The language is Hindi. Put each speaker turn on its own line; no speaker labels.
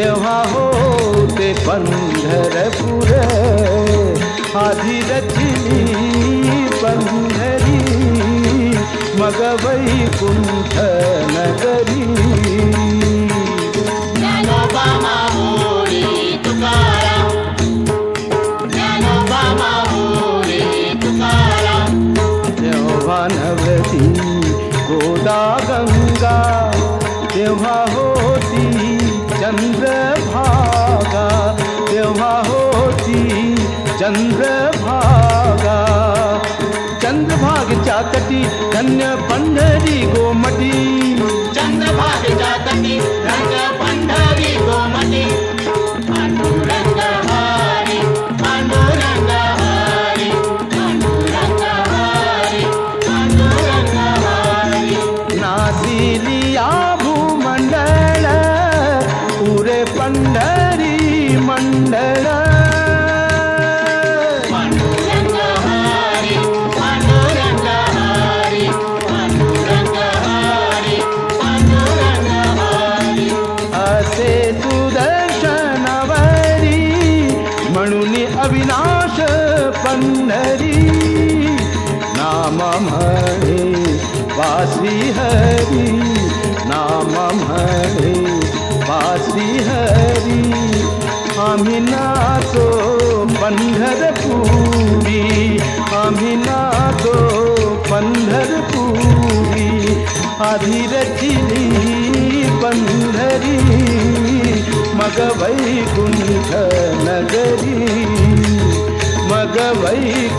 तेव्हा होते पंढरपूर आधी रचली पंढरी मग वैकुंठ नगरी
ज्ञानोबा माऊली तुकाराम. ज्ञानोबा माऊली तुकाराम.
तेव्हा नवती गोदा गंगा तेव्हा होती चंद्रभागा देवा होती चंद्र भाग चाकटी धन्य पंढरी। नाम म्हणे वासी हरी, नाम म्हणे वासी हरी। आम्ही नाचो पंढरपुरी आम्ही नाचो पंढरपुरी। आधी रचिली पंढरी, मग वैकुंठ नगरी। मग वैकुंठ